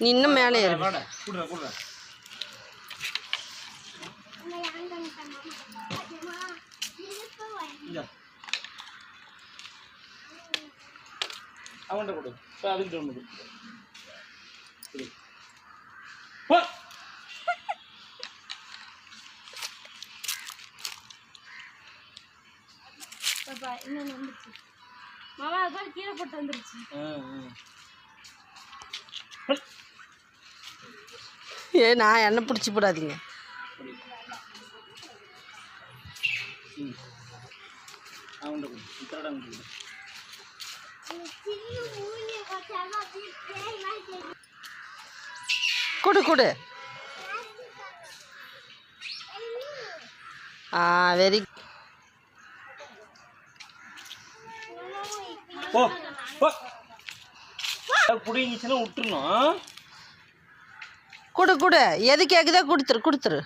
நீ இன்னும் மேலே ஏறு. அவன்கிட்ட கொடு. அதுக்கிட்ட ஒன்று கொடு. பாப்பா இன்னொன்று வந்துருச்சு. மாமா அது கீழே போட்டு வந்துருச்சு. ஏ நான் என்ன பிடிச்சி போடாதீங்க. கொடு. கொடு. ஆ வெரி போ போ. விட்டுருணும் கொடு கொடு. எது கேட்குதோ கொடுத்துரு கொடுத்துரு.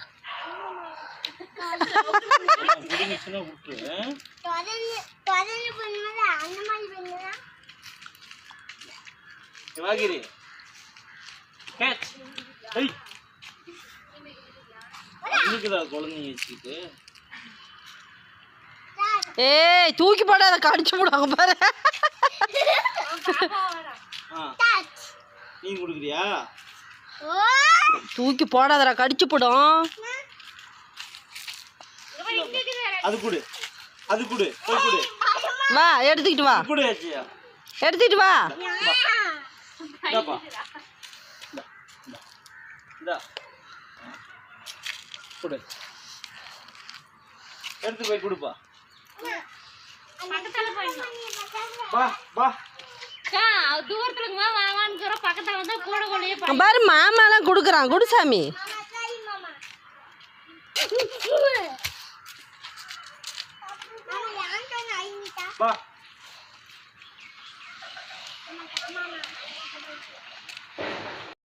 ஏய். தூக்கி போடாத கடிச்சு போடுவாங்க பாரு. நீ கொடுக்குறியா? தூக்கி போடாதடா கடிச்சு போடும் அது கொடு. அது கொடு. போய் கொடு. வா எடுத்துக்கிட்டு வா. கொடு எடுத்துக்கிட்டு வா. கொடு. எடுத்து போய் கொடுப்பா. வா வா. பாரு மாமாலாம் கொடுக்குறான். குடுசாமி வா.